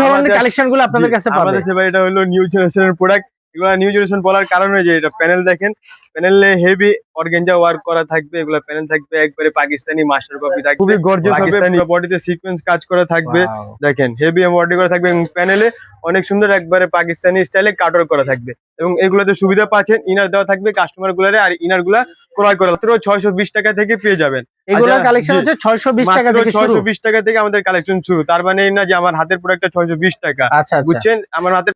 ধরনের কালেকশনগুলো আপনাদের কাছে পাবে? আমাদের কাছে ভাই এটা হলো নিউ জেনারেশনের প্রোডাক্ট এগুলো নিউ জেনারেশন বলার কারণ যে এটা প্যানেল দেখেন প্যানেলে হেভি অর্গেঞ্জা ওয়ার্ক করা থাকবে এগুলো প্যানেল থাকবে একবারে পাকিস্তানি মাস্টার কপি থাকবে খুবই গর্জিয়াস হবে বডিতে সিকোয়েন্স কাজ করা থাকবে দেখেন হেভি এমব্রয়ডারি করা থাকবে এবং প্যানেলে অনেক সুন্দর একবারে পাকিস্তানি স্টাইলে কাটর করা থাকবে এবং এগুলোতে সুবিধা পাচ্ছেন ইনার দেওয়া থাকবে কাস্টমার গুলারে আর ইনারগুলা ক্রয় করা মাত্র ছয়শো বিশ টাকা থেকে পেয়ে যাবেন। এগুলোর আচ্ছা, কালেকশন হচ্ছে ছয়শো বিশ টাকা থেকে শুরু। ছয়শো বিশ টাকা থেকে আমাদের কালেকশন শুরু তার মানে এই না যে আমার হাতের প্রোডাক্টটা ছয়শো বিশ টাকা আচ্ছা আচ্ছা। বুঝছেন? আমার হাতে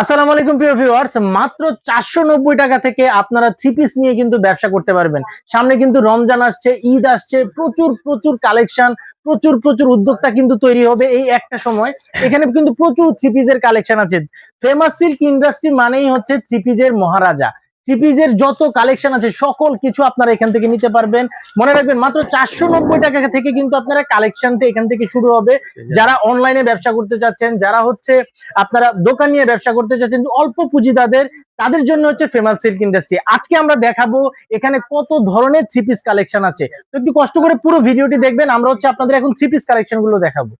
আসসালামু আলাইকুম, প্রিয় ভিউয়ার্স মাত্র চারশো নব্বই টাকা থেকে আপনারা থ্রি পিস নিয়ে কিন্তু ব্যবসা করতে পারবেন। সামনে কিন্তু রমজান আসছে, ঈদ আসছে, প্রচুর প্রচুর কালেকশন প্রচুর প্রচুর উদ্যোক্তা কিন্তু তৈরি হবে এই একটা সময়। এখানে কিন্তু প্রচুর থ্রি পিসের কালেকশন আছে। ফেমাস সিল্ক ইন্ডাস্ট্রি মানেই হচ্ছে থ্রি পিসের মহারাজা। থ্রি যত কালেকশন আছে, সকল কিছু আপনারা এখান থেকে নিতে পারবেন। মনে রাখবেন, মাত্র চারশো নব্বই টাকা থেকে কিন্তু আপনারা কালেকশন এখান থেকে শুরু হবে। যারা অনলাইনে ব্যবসা করতে চাচ্ছেন, যারা হচ্ছে আপনারা দোকান নিয়ে ব্যবসা করতে চাচ্ছেন, অল্প পুঁজিদাদের তাদের জন্য হচ্ছে ফেমাস সিল্ক ইন্ডাস্ট্রি আজকে আমরা দেখাবো এখানে কত ধরনের থ্রি পিস কালেকশন আছে। তো একটু কষ্ট করে পুরো ভিডিওটি দেখবেন, আমরা হচ্ছে আপনাদের এখন থ্রি পিস কালেকশনগুলো দেখাবো।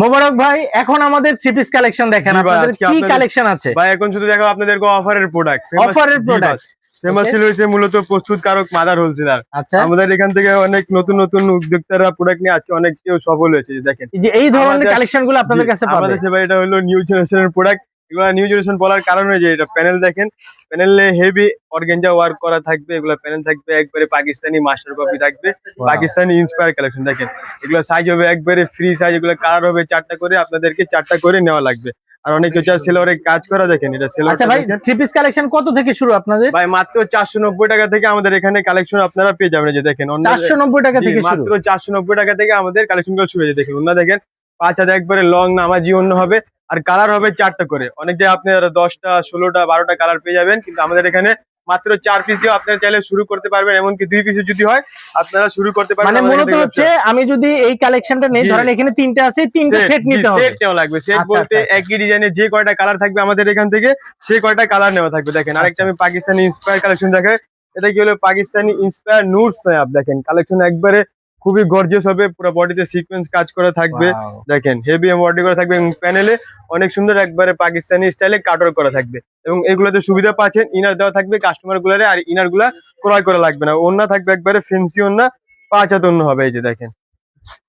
মোবারক ভাই এখন আমাদের চিপিস কালেকশন দেখেন আপনাদের কি কালেকশন আছে? ভাই এখন শুধু দেখো আপনাদেরকে অফারের প্রোডাক্ট অফারের প্রোডাক্ট ফেমাস. হয়েছে মূলত প্রস্তুতকারক মাদার হোলসেলার। আচ্ছা। আমাদের এখান থেকে অনেক নতুন নতুন উদ্যোক্তারা প্রোডাক্ট নিয়ে আজকে অনেক কেউ সফল হয়েছে দেখেন। এই যে এই ধরনের কালেকশনগুলো আপনাদের কাছে পাবে? আমাদের কাছে ভাই এটা হলো নিউ জেনারেশনের প্রোডাক্ট এগুলো নিউ জেনারেশন বলার কারণ হয়ে যে এটা প্যানেল দেখেন প্যানেলে হেভি অর্গেঞ্জা ওয়ার্ক করা থাকবে এগুলো প্যানেল থাকবে একবারে পাকিস্তানি মাস্টার কপি থাকবে পাকিস্তানি ইন্সপায়ার কালেকশন দেখেন। এগুলো সাইজ হবে একবারে ফ্রি সাইজ এগুলো কালার হবে চারটা করে আপনাদেরকে চারটা করে নেওয়া লাগবে। আর অনেক হচ্ছে সেলোরে কাজ করা দেখেন এটা সেলোর আচ্ছা ভাই থ্রি পিস কালেকশন কত থেকে শুরু আপনাদের? ভাই মাত্র চারশো নব্বই টাকা থেকে আমাদের এখানে কালেকশন আপনারা পেয়ে যাবেন যে দেখেন অন্য- চারশো নব্বই টাকা থেকে শুরু। মাত্র চারশো নব্বই টাকা থেকে আমাদের কালেকশনগুলো শুরু হয়েছে দেখেন অন্য দেখেন পাঁচ হাজার একবারে লং নামাজি অন্য হবে আর কালার হবে চারটা করে। অনেক জায়গায় আপনার দশটা ষোলোটা বারোটা কালার পেয়ে যাবেন কিন্তু আমাদের এখানে মাত্র চার পিস দিয়ে আপনারা চাইলে শুরু করতে পারবেন এমনকি দুই পিসে যদি হয় আপনারা শুরু করতে পারবেন মানে মূলত হচ্ছে আমি যদি এই কালেকশনটা নেই ধরেন এখানে তিনটা আছে তিনটা সেট নিতে হবে। set নেওয়া লাগবে। সেট আচ্ছা, বলতে আচ্ছা। একই ডিজাইনের যে কয়টা কালার থাকবে আমাদের এখান থেকে সেই কয়টা কালার নেওয়া থাকবে দেখেন। আরেকটা আচ্ছা। আমি পাকিস্তানি ইন্সপায়ার কালেকশন দেখাই। এটা কি হলো পাকিস্তানি ইন্সপায়ার নূর স্ন্যাপ দেখেন। কালেকশন একবারে খুবই গর্জিয়াস হবে পুরো বডিতে সিকোয়েন্স কাজ করা থাকবে। দেখেন হেভি এমব্রয়ডারি করা থাকবে এবং প্যানেলে অনেক সুন্দর একবারে পাকিস্তানি স্টাইলে কাটর করা থাকবে। এবং এগুলোতে সুবিধা পাচ্ছেন ইনার দেওয়া থাকবে কাস্টমার গুলারে আর ইনারগুলা ক্রয় করা লাগবে না। ওন্না থাকবে একবারে ফেন্সি ওন্না পাঁচ হাত অন্য হবে এই যে দেখেন।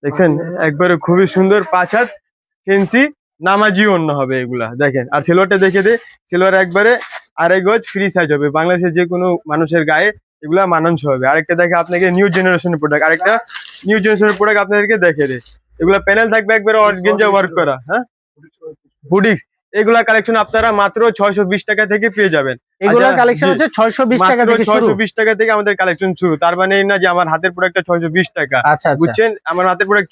দেখছেন? একবারে খুবই সুন্দর পাঁচ হাত ফেন্সি নামাজি অন্য হবে এগুলা। দেখেন আর সিলোয়ারটা দেখে দে সিলোয়ার একবারে আড়াই গজ ফ্রি সাইজ হবে। বাংলাদেশের যে কোনো মানুষের গায়ে এগুলা মানানসই হবে। আরেকটা দেখে আপনাকে নিউ জেনারেশনের প্রোডাক্ট আরেকটা নিউ জেনারেশনের প্রোডাক্ট আপনাদেরকে দেখে দে এগুলা প্যানেল থাকবে একবারে অর্গেঞ্জা ওয়ার্ক করা হ্যাঁ? বুডিক্স এগুলা কালেকশন আপনারা মাত্র ছয়শো বিশ টাকা থেকে পেয়ে যাবেন। আচ্ছা, কালেকশন হচ্ছে ছয়শো বিশ টাকা থেকে শুরু। ছয়শো বিশ টাকা থেকে আমাদের কালেকশন শুরু। তার মানে এই না যে আমার হাতের প্রোডাক্টটা ছয়শো বিশ টাকা। আচ্ছা আচ্ছা। বুঝছেন? আমার হাতের প্রোডাক্ট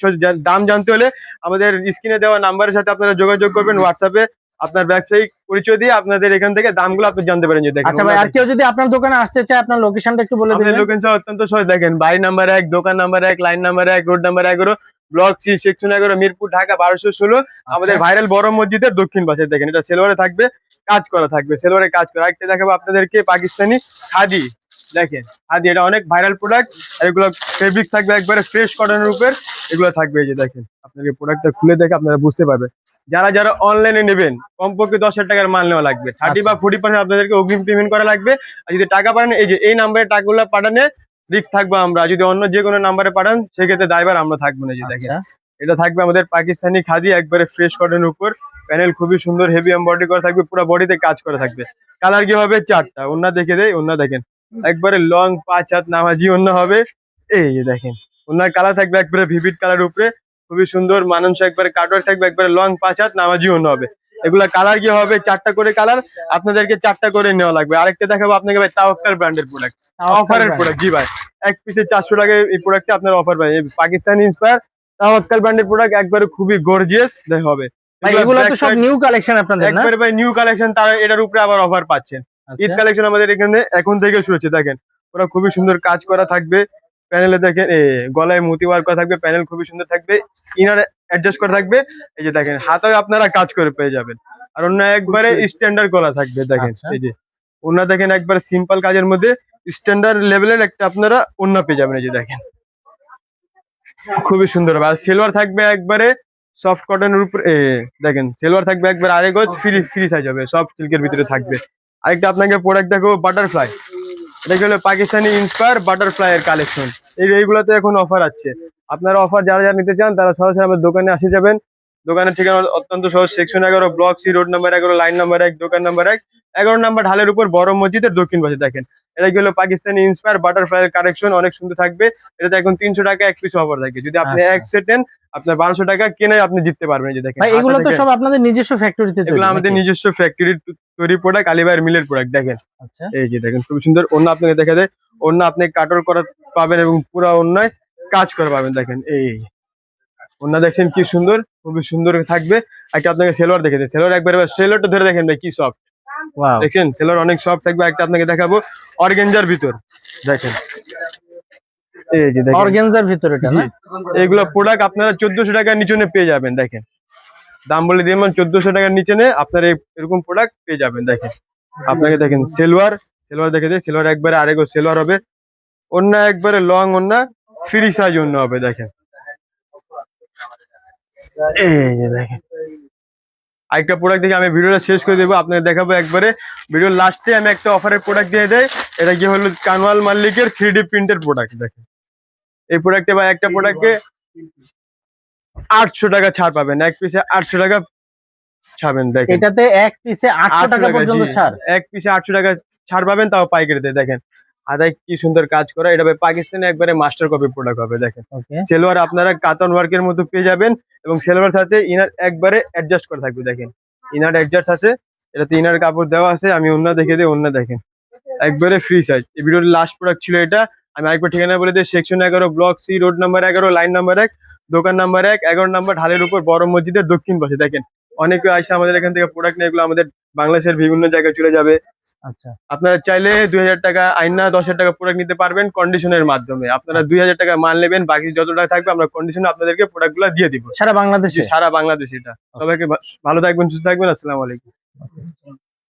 দাম জানতে হলে আমাদের স্ক্রিনে দেওয়া নাম্বারের সাথে আপনারা যোগাযোগ করবেন হোয়াটসঅ্যাপে আপনার ব্যবসায়িক পরিচয় দিয়ে আপনাদের এখান থেকে দামগুলো আপনি জানতে পারেন যে দেখেন। আচ্ছা ভাই আর কেউ যদি আপনার দোকানে আসতে চায় আপনার লোকেশনটা একটু বলে দিবেন। লোকেশন অত্যন্ত সহজ। দেখেন বাড়ি নাম্বার এক দোকান নাম্বার এক লাইন নাম্বার এক রোড নাম্বার এগারো ব্লক সি সেকশন এগারো মিরপুর ঢাকা বারোশো ষোলো। আমাদের ভাইরাল বড় মসজিদের দক্ষিণ পাশে দেখেন এটা সেলোয়ারে থাকবে কাজ করা থাকবে সেলোয়ারে কাজ করা। একটা দেখাবো আপনাদেরকে পাকিস্তানি খাদি দেখেন খাদি এটা অনেক ভাইরাল প্রোডাক্ট আর এগুলো ফেব্রিক থাকবে একবারে ফ্রেশ কটনের উপর এগুলো থাকবে এই যে দেখেন। আপনাকে প্রোডাক্টটা খুলে দেখে আপনারা বুঝতে পারবেন। যারা যারা অনলাইনে নেবেন কমপক্ষে দশ হাজার টাকার মাল নেওয়া লাগবে। থার্টি বা ফোর্টি পার্সেন্ট আপনাদেরকে অগ্রিম পেমেন্ট করা লাগবে। আর যদি টাকা পাঠান এই যে এই নাম্বারে টাকাগুলো পাঠানে রিস্ক থাকব আমরা। যদি অন্য যে কোনো নাম্বারে পাঠান সেক্ষেত্রে ড্রাইভার আমরা থাকব না যে দেখেন। আচ্ছা। এটা থাকবে আমাদের পাকিস্তানি খাদি একবারে ফ্রেশ কটনের উপর। প্যানেল খুবই সুন্দর হেভি এমব্রয়ডারি করা থাকবে পুরো বডিতে কাজ করা থাকবে। কালার কি হবে? চারটা। অন্য দেখে দেয় অন্য দেখেন। একবারে লং পাঁচ হাত নামাজি অন্য হবে। এই যে দেখেন অন্য কালার থাকবে একবারে ভিভিড কালার উপরে। খুবই সুন্দর মানুষ একবারে কাটওয়ার থাকবে একবারে লং পাঁচ হাত নামাজি অন্য হবে। এগুলা কালার কি হবে? চারটা করে কালার আপনাদেরকে চারটা করে নেওয়া লাগবে। আরেকটা দেখাবো আপনাকে ভাই তাওয়াক্কাল ব্র্যান্ডের প্রোডাক্ট অফারের প্রোডাক্ট জি ভাই। এক পিসে চারশো টাকায় এই প্রোডাক্টটা আপনার অফার পাই পাকিস্তান ইন্সপায়ার তাওয়াক্কাল ব্র্যান্ডের প্রোডাক্ট একবারে খুবই গর্জিয়াস হবে। এগুলো তো সব নিউ কালেকশন আপনাদের না? একবারে ভাই নিউ কালেকশন তারা এটার উপরে আবার অফার পাচ্ছেন। ঈদ আচ্ছা। কালেকশন আমাদের এখানে এখন থেকে শুরু হচ্ছে দেখেন। ওরা খুবই সুন্দর কাজ করা থাকবে। প্যানেলে দেখেন এ, গলায় মতি ওয়ার্ক করা থাকবে প্যানেল খুবই সুন্দর থাকবে ইনার অ্যাডজাস্ট করা থাকবে এই যে দেখেন হাতেও আপনারা কাজ করে পেয়ে যাবেন। আর অন্য একবারে স্ট্যান্ডার্ড গলা থাকবে দেখেন আচ্ছা। এই যে। অন্য দেখেন একবারে সিম্পল কাজের মধ্যে স্ট্যান্ডার্ড লেভেলের একটা আপনারা অন্য পেয়ে যাবেন এই যে দেখেন। খুবই সুন্দর। আর সিলভার থাকবে একবারে সফট কটনের উপর এ, দেখেন সেলোয়ার থাকবে একবার আড়াই গজ ফ্রি ফ্রি সাইজ হবে সফট সিল্কের ভিতরে থাকবে। আরেকটা আপনাকে প্রোডাক্ট দেখো বাটারফ্লাই এটা হলো পাকিস্তানি ইন্সপায়ার বাটারফ্লাই এর কালেকশন এইগুলোতে এখন অফার আছে। আপনারা অফার যারা যারা নিতে চান তারা সরাসরি আমার দোকানে আসে যাবেন। দোকানের ঠিকানা অত্যন্ত সহজ সেকশন এগারো ব্লক সি রোড নাম্বার এগারো লাইন নাম্বার এক দোকান নাম্বার এক। এগারো নাম্বার ঢালের উপর বড় মসজিদের দক্ষিণ পাশে দেখেন। এটা কি হলো পাকিস্তানি ইন্সপায়ার বাটারফ্লাই কালেকশন অনেক সুন্দর থাকবে। এটাতে এখন তিনশো টাকা এক পিস অফার থাকে। যদি আপনি আচ্ছা। এক সেট নেন আপনার বারোশো টাকা কিনে আপনি জিততে পারবেন এই যে দেখেন। এগুলো তো সব আপনাদের নিজস্ব ফ্যাক্টরিতে এগুলো আমাদের নিজস্ব ফ্যাক্টরির তৈরি প্রোডাক্ট আলিবাইয়ের মিলের প্রোডাক্ট দেখেন। আচ্ছা। এই যে দেখেন খুব সুন্দর। অন্য আপনাকে দেখা যায় অন্য আপনি কাটর করা পাবেন এবং পুরো অন্যায় কাজ করে পাবেন দেখেন এই। অন্য দেখছেন কি সুন্দর খুবই সুন্দর থাকবে। একটা আপনাকে সেলোয়ার দেখে দেয় সেলোয়ার একবার সেলোয়ারটা ধরে দেখেন ভাই কি সফট দেখছেন? সেলোয়ার অনেক সফট থাকবে। একটা আপনাকে দেখাবো অর্গেঞ্জার ভিতর। দেখেন। অর্গানজার ভিতরে এটা এইগুলো প্রোডাক্ট আপনারা চোদ্দশো টাকার নিচে পেয়ে যাবেন দেখেন। দাম বলে দিয়ে চোদ্দশো টাকার নিচে আপনারা এরকম প্রোডাক্ট পেয়ে যাবেন দেখেন। আপনাকে দেখেন সেলোয়ার সেলোয়ার দেখে দেয় সেলোয়ার একবারে আরেকো সেলোয়ার হবে। অন্য একবারে লং অন্য ফ্রি সাইজ অন্য হবে, দেখেন। এই যে আরেকটা প্রোডাক্ট দেখে আমি ভিডিওটা শেষ করে দেবো আপনাকে দেখাবো একবারে। ভিডিওর লাস্টে আমি একটা অফারের প্রোডাক্ট দিয়ে দেয় এটা কি হলো কানওয়াল মাল্লিকের থ্রি প্রিন্টের প্রোডাক্ট দেখেন। এই প্রোডাক্টে বা একটা প্রোডাক্টে আটশো টাকা ছাড় পাবেন, এক পিসে আটশো টাকা ছাড়বেন দেখেন। এটাতে এক পিসে আটশো 800 টাকা পর্যন্ত ছাড়। এক পিসে আটশো টাকা ছাড় পাবেন তাও পাইকারিতে দেখেন। আদায় কি সুন্দর কাজ করা এটা ভাই পাকিস্তানে একবারে মাস্টার কপি প্রোডাক্ট হবে দেখেন। সেলোয়ার আপনারা কাতন ওয়ার্কের মতো পেয়ে যাবেন এবং সেলোয়ার সাথে ইনার একবারে অ্যাডজাস্ট করা থাকবে দেখেন। ইনার অ্যাডজাস্ট আছে এটাতে ইনার কাপড় দেওয়া আছে আমি অন্য দেখে দিই অন্য দেখেন। একবারে ফ্রি সাইজ এই ভিডিওর লাস্ট প্রোডাক্ট ছিল এটা আমি আরেকবার ঠিকানা বলে দিই সেকশন এগারো ব্লক সি রোড নাম্বার এগারো লাইন নাম্বার এক দোকান নাম্বার এক এগারো নাম্বার ঢালের উপর বড় মসজিদের দক্ষিণ পাশে দেখেন। অনেকে আসে আমাদের এখান থেকে প্রোডাক্ট নিয়ে এগুলো আমাদের বাংলাদেশের বিভিন্ন জায়গায় চলে যাবে। আচ্ছা। আপনারা চাইলে দুই হাজার টাকা আইনা দশ হাজার টাকা প্রোডাক্ট নিতে পারবেন কন্ডিশনের মাধ্যমে। আপনারা দুই হাজার টাকা মাল নেবেন বাকি যত টাকা থাকবে আমরা কন্ডিশনে আপনাদেরকে প্রোডাক্টগুলো দিয়ে দিব। সারা বাংলাদেশে? সারা বাংলাদেশ এটা। সবাইকে ভালো থাকবেন সুস্থ থাকবেন আসসালামু আলাইকুম।